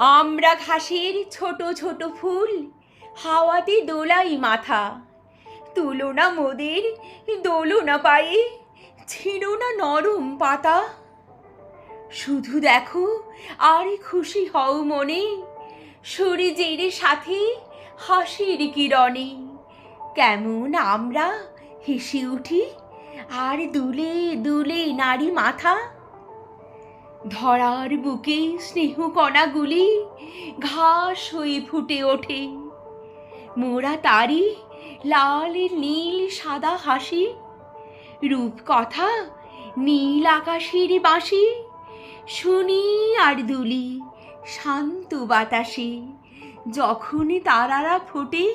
আমরা ঘাসের ছোট ছোট ফুল, হাওয়াতে দোলাই মাথা। তুলো না মোদের, দোলো না পায়ে, ছিল না নরম পাতা। শুধু দেখো, আর খুশি হও মনে, সূর্যের সাথে হাসির কিরণে। কেমন আমরা হেসে উঠি, আর দুলে দুলে নারী মাথা। ধরার বুকে স্নেহ কণাগুলি ঘাস হয়ে ফুটে ওঠে। মোরা তারি লাল, নীল, সাদা হাসি রূপ কথা নীল আকাশের বাঁশি শুনি আর দুলি শান্ত বাতাসে। যখনই তারারা ফোটে